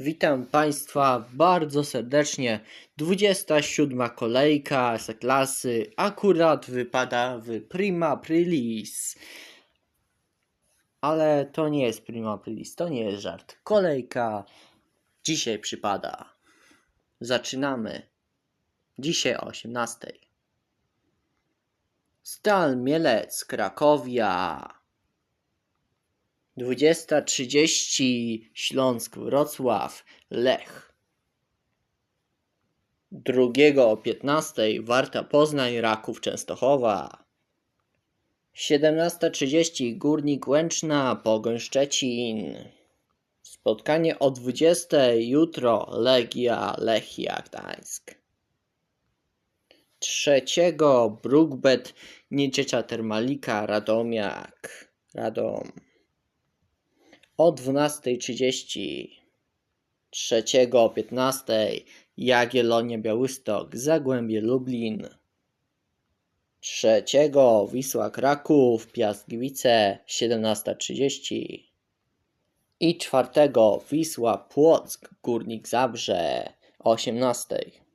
Witam Państwa bardzo serdecznie. 27 kolejka z klasy akurat wypada w Prima Aprilis. Ale to nie jest Prima Aprilis, to nie jest żart. Kolejka dzisiaj przypada. Zaczynamy. Dzisiaj o 18. Stal Mielec, Krakowia. 20.30 Śląsk Wrocław Lech. Drugiego o 15.00 Warta Poznań Raków Częstochowa. 17.30 Górnik Łęczna Pogoń Szczecin. Spotkanie o 20.00 jutro Legia Lechia Gdańsk. Trzeciego Brookbet Nieciecza Termalika Radomiak Radom o 12.30 trzeciego o 15.00 Jagiellonia Białystok Zagłębie Lublin. Trzeciego Wisła Kraków Piast Gliwice 17.30 i czwartego Wisła Płock Górnik Zabrze o 18.00